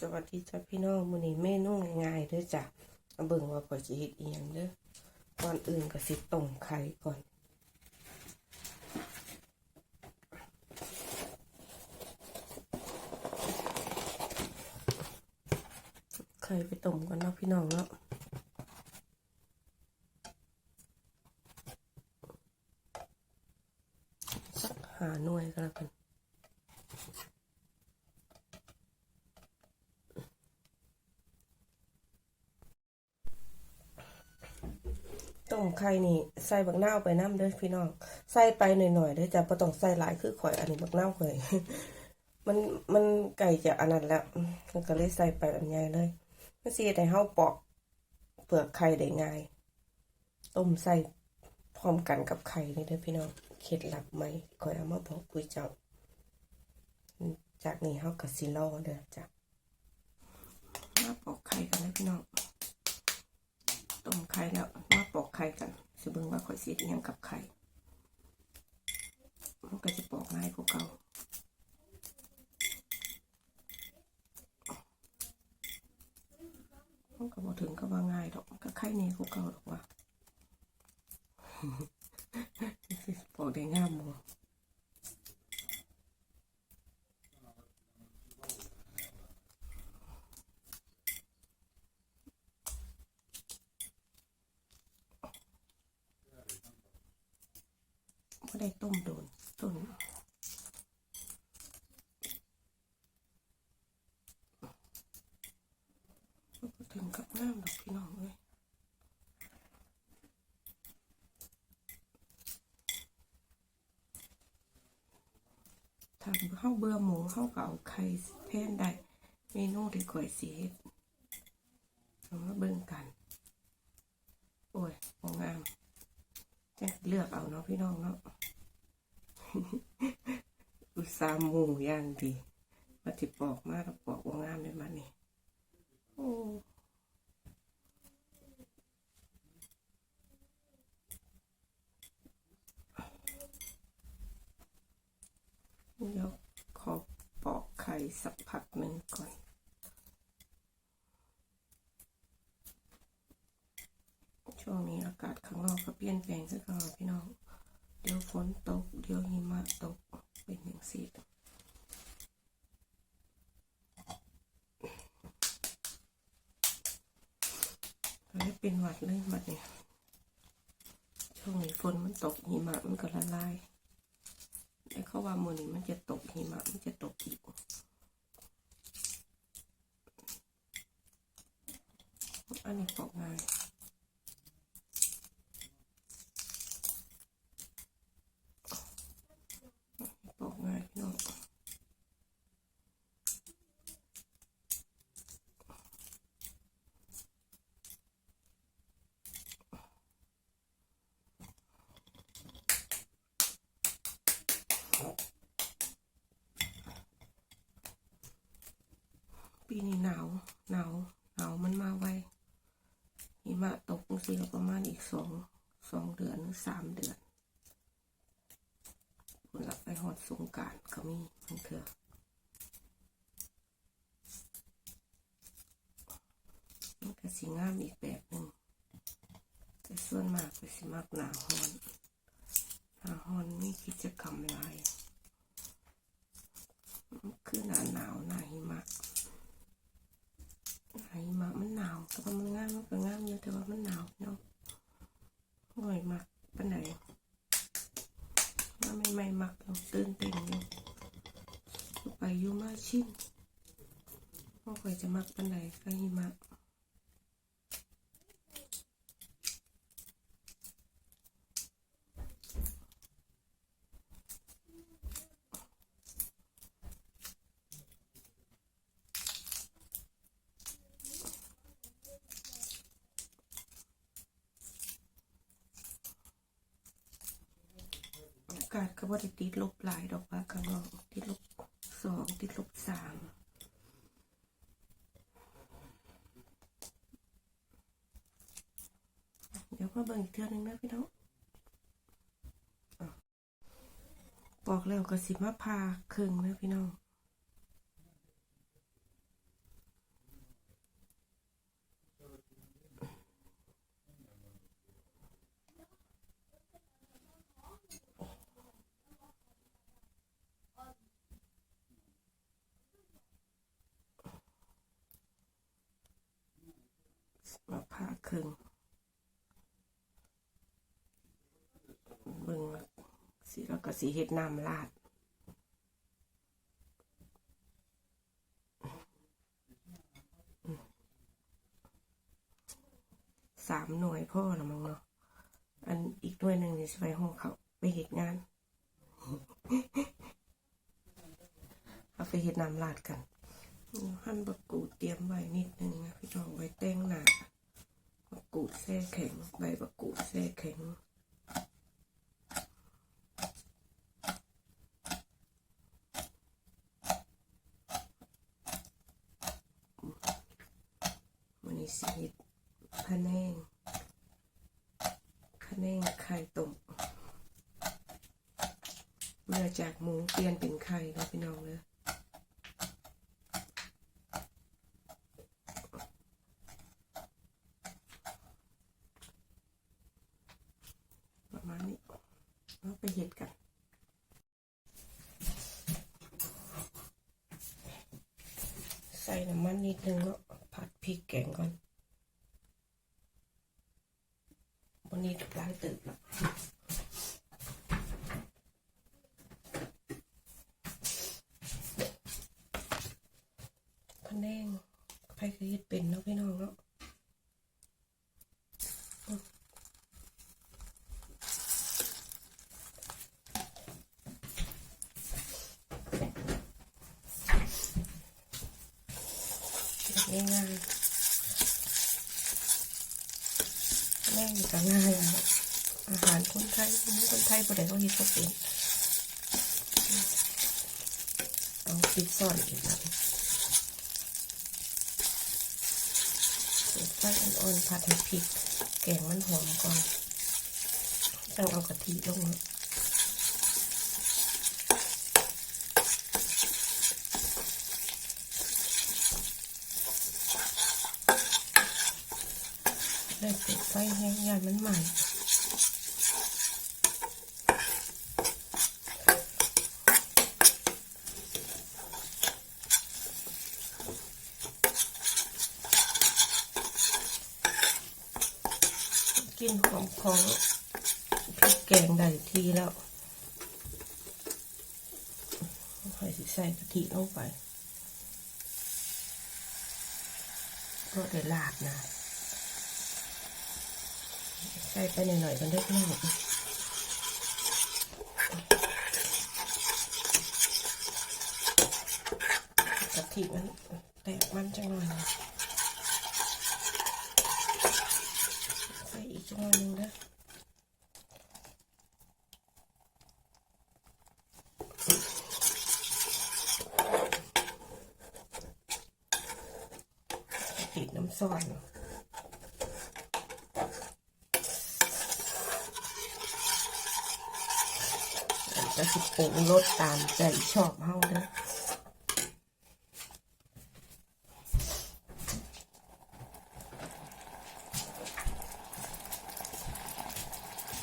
สวัสดีจ้าพี่น้องมื้อนี้เมนูง่ายๆเด้อจ้ะเบิ่งว่าข่อยสิเฮ็ดอีหยังเด้อก่อนอื่นก็สิต้มไข่ก่อน ไข่ไปต้มก่อนเนาะพี่น้องเนาะสักหาหน่วยก็แล้วกัน ต้มไข่นี่ใส่บักนาวไปน้ำเด้อพี่น้องใส่ไปหน่อยๆเด้อจ้ะบ่ต้องใส่หลายคือข่อยอันนี้บักนาข่อยมันมันไก่จะอันนั้นแล้วมันก็เลยใส่ไปอันใหญ่เลยมันสิเฮ็ดให้เฮาปอกเปลือกไข่ได้ง่าย ต้มใส่พร้อมกันกับไข่นี่เด้อพี่น้องเคล็ดลับไหมข่อยเอามาบอกปุ้ยเจ้า จากนี้เฮาก็สิรอเด้อจ้ะมาปอกไข่กันเลยพี่น้อง ต้มไข่แล้วมาปอกไข่กันสิเบิ่งว่าข่อยสิเฮ็ดอิหยังกับไข่มันก็จะปอกง่ายกว่าเก่ามันก็บ่ถึงกับว่าง่ายดอกก็ไข่แน่กว่าเก่าดอกว่าปอกได้ง่ามบ่ บ่ได้ต้มโดนต้นถึงกับงามดอกพี่น้องเอ้ยถ้าเข้าเบื่อหมูเข้าก็เอาไข่แทนได้เมนูที่ข่อยสีเฮ็ดเอามาเบิ่งกัน โอ้ยบ่งามจะเลือกเอาเนาะพี่น้องเนาะ อุตส่าห์หมูอย่างดีมาที่ปอกมาแล้วปอกว่างามเลยมันนี่โอ้เดี๋ยวขอปอกไข่สักพักหนึ่งก่อนช่วงนี้อากาศข้างนอกก็เปลี่ยนแปลงซะก่อนพี่น้อง เดี๋ยวฝนตก เดี๋ยวหิมะตกเป็นอย่างสีก็เลยเป็นหวัดเลยหวัดเนี่ยช่วงนี้ฝนมันตกหิมะมันก็ละลายแต่เขาว่ามือนี้มันจะตกหิมะมันจะตกอีกอันนี้ปอกง่ายาวหนาวหนาวมันมาไวหิมะตกสิแล้วประมาณอีกสองสองเดือนหรือสามเดือนผลลัพธ์ไปหอดสงการก็มีมันเถื่อมันก็สีงามอีกแบบหนึ่งแต่ส่วนมากก็สิมักหนาฮอนหนาฮอนมีกิจกรรมหลายมันคือหนาหนาวหนาหิมะหนาหิมะมันหนาวแต่ว่ามันงามมันก็งามอยู่แต่ว่ามันหนาวเนาะห่วยมากปันไหน ว่าไม่ไม่มักเราตื่นเต้นอยู่อยู่ไปอยู่มาชินว่าข่อยจะมั กปันใดก็หิมะอากาศก็บ่ได้ติดลบหลายดอกว่าข้างนอกติดลบสองติดลบสาม มาเบิ่งอีกเทื่อนึงนะพี่น้องบอกแล้วกระสิมาพาเครื่องนะพี่น้องมาพาเครื่ง ก็สีเฮ็ดน้ำราดสามหน่วยพ่อละมั้งเนาะอันอีกหน่วยหนึ่งนี่สิไปห้องเขาไปเหตุงานเอาไปเฮ็ดน้ำราดกันหั่นบักกูดเตรียมไว้นิดนึงนะพี่น้องไว้แต่งหน้าบักกูดแช่แข็งใบบักกูดแช่แข็ง มันนี้สิเฮ็ดพะแนงพะแนงไข่ต้มเมื่อจากหมูเปลี่ยนเป็นไข่แล้วพี่น้องเลยประมาณนี้เราไปเห็ดกันใส่น้ำมันนิดนึงเนาะ พริกแกงก่อนวันนี้ล้างตื่นแล้วพะแนงใครเคยเฮ็ดเป็นเนาะพี่น้องเนาะ ง่ายง่ายๆ แม่อยู่กับง่ายอะอาหารคนไทยคนไทยประเดี๋ยวเขาฮิตก็เป็นเอาปิดซ่อนอีกนะเปิดไฟอ่อนๆผัดให้พริก แกงมันหอมก่อนต้องเอากะทิลงนะะได้เปิดไฟแห้งยานมันใหม่กินของของพริกแกงได้ทีแล้วค่อยสิใส่กะทิลงไปก็ได้ลาดนะ ใส่ไปหน่อยๆกันได้พี่น้องกะทิมันแตกมันจังหน่อยนะใส่อีกจังหน่อยนึงนะติดน้ำซอส จะสิปรุงรสตามใจชอบเฮาเด้อ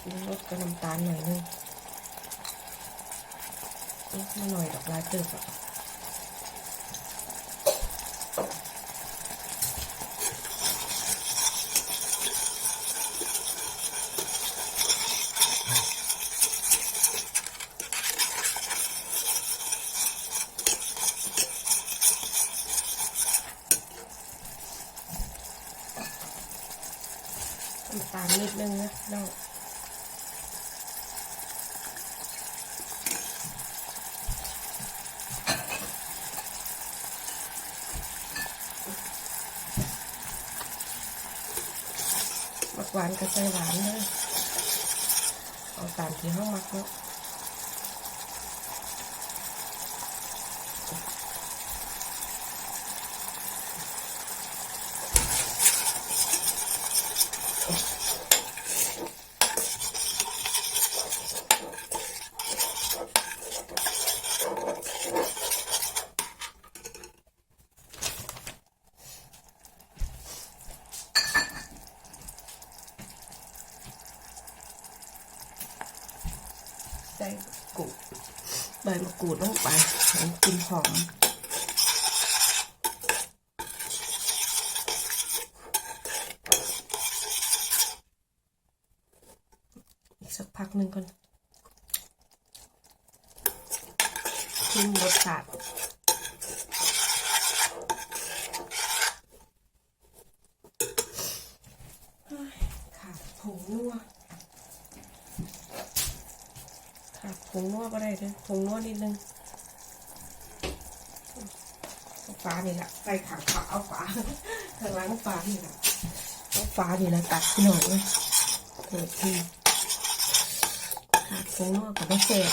ปรุงรสกับน้ำตาลหน่อยนึงนิดหน่อยดอกลาเติบอะน้ำตาลนิดนึงนะน้องมัก หวานกับใส่หวานเลยเอาตามที่ห้องมักเนาะ กูดลงไปให้กินหอมอีกสักพักหนึ่งก่อนคุมรสชาติ ขาดผงนัวก็ได้เลยผงนัวนิดนึงเอาฟ้านี่แหละใส่ขางขาวเอาฟ้าข้างหล่างฟ้านี่แหละเอาฟ้านี่แหละตัดพี่น้องเลยเกิดทีขาดผงนัวกับมะเสบ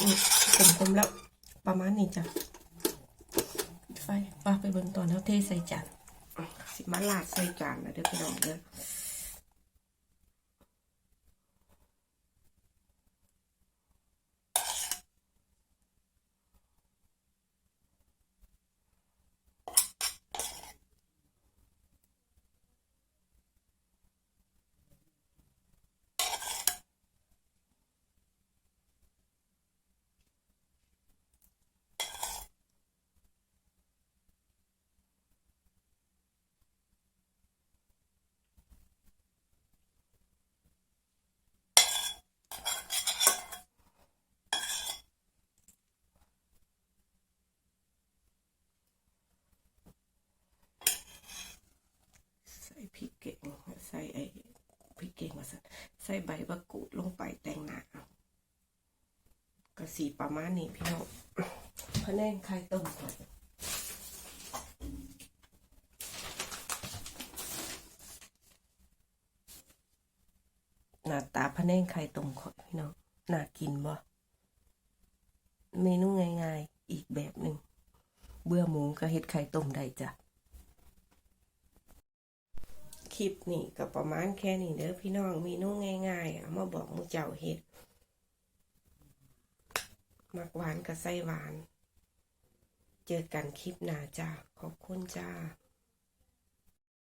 นี่กลมๆแล้วประมาณนี้จ้ะไฟป้าไปเบิ่งตอนแล้วเทใส่จานอะสิมาลาดใส่จานนะเด้อพี่น้องเด้อ ใส่พริกเก่งใส่ไอ้พริกเก่งมาสัใส่ใบมะกรูดลงไปแต่งหน้าก็สีประมาณนี้พี่น้องพะแนงไข่ต้มก่อนหน้าตาพะแนงไข่ต้มข่อยพี่น้องน่ากินบ่เมนูง่ายๆ อีกแบบหนึ่งเบื่อหมูก็เฮ็ดไข่ต้มได้จ้ะ คลิปนี่ก็ประมาณแค่นี้เด้อพี่น้องเมนูง่ายๆเอามาบอกมูเจ้าเห็ดมักหวานกับไส้หวาน เจอกันคลิปหน้าจ้าขอบคุณจ้า